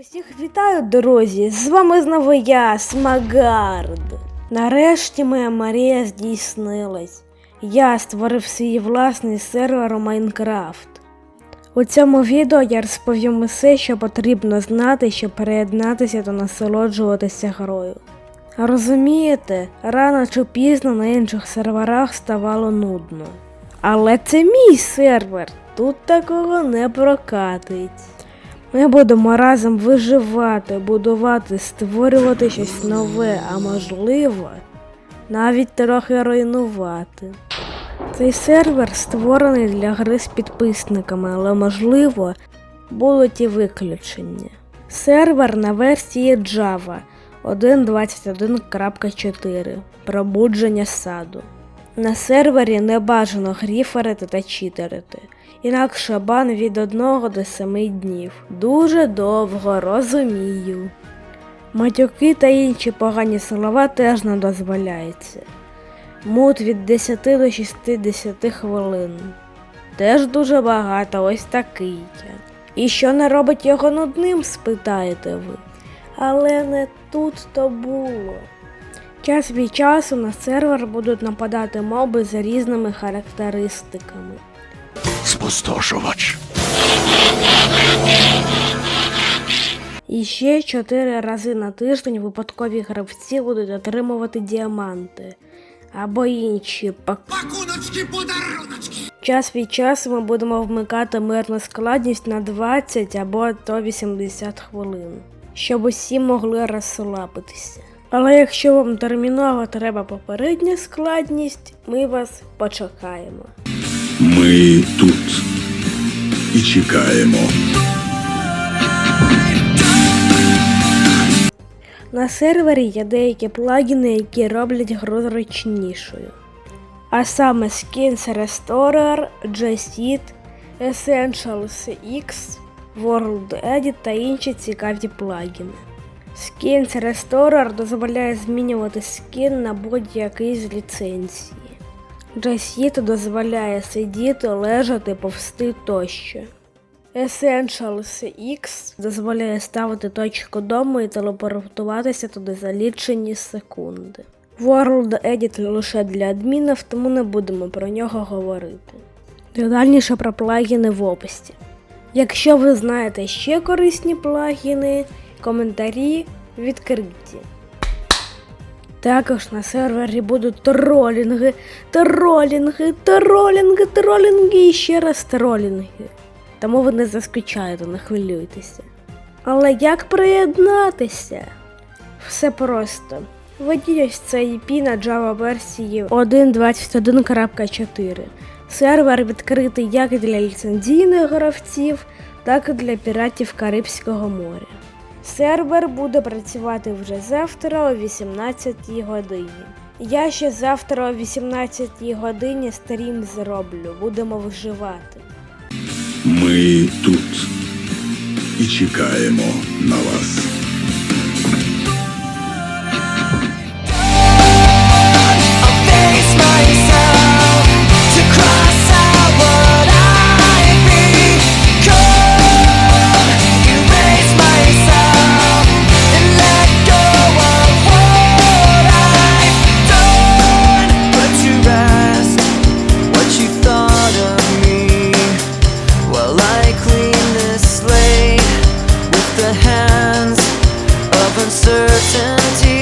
Усіх вітаю, друзі! З вами знову я, Смагард. Нарешті моя Марія здійснилась. Я створив свій власний сервер Майнкрафт. У цьому відео я розповім усе, що потрібно знати, щоб приєднатися та насолоджуватися грою. Розумієте, рано чи пізно на інших серверах ставало нудно. Але це мій сервер, тут такого не прокатить. Ми будемо разом виживати, будувати, створювати щось нове, а можливо, навіть трохи руйнувати. Цей сервер створений для гри з підписниками, але можливо будуть і виключення. Сервер на версії Java 1.21.4 Пробудження саду. На сервері не бажано гріферити та читерити. Інакше бан від 1 до 7 днів. Дуже довго розумію. Матюки та інші погані слова теж не дозволяється. Мут від 10 до 60 хвилин. Теж дуже багато, ось такий. І що не робить його нудним, спитаєте ви. Але не тут то було. Час від часу на сервер будуть нападати моби з різними характеристиками. Спустошувач. І ще чотири рази на тиждень випадкові гравці будуть отримувати діаманти або інші пак. Пакуночки, подаруночки. Час від часу ми будемо вмикати мирну складність на 20 або то 80 хвилин, щоб усі могли розслабитися. Але якщо вам терміново треба попередня складність, ми вас почекаємо. Ми тут і чекаємо. На сервері є деякі плагіни, які роблять гру зручнішою. А саме Skins Restorer, J-Seed, Essentials X, World Edit та інші цікаві плагіни. Skins Restorer дозволяє змінювати скін на будь-який з ліцензії. J-Seed дозволяє сидіти, лежати, повсти тощо. Essentials X дозволяє ставити точку дому і телепортуватися туди за лічені секунди. World Edit лише для адмінів, тому не будемо про нього говорити. Детальніше про плагіни в описі. Якщо ви знаєте ще корисні плагіни, коментарі відкриті. Також на сервері будуть тролінги, тролінги, тролінги, тролінги і ще раз тролінги. Тому ви не заскучаєте, не хвилюйтеся. Але як приєднатися? Все просто. Введіть ось цей IP на Java версії 1.21.4. Сервер відкритий як для ліцензійних гравців, так і для піратів Карибського моря. Сервер буде працювати вже завтра о 18 годині. Я ще завтра о 18 годині стрім зроблю, будемо виживати. Ми тут і чекаємо на вас. the hands of uncertainty.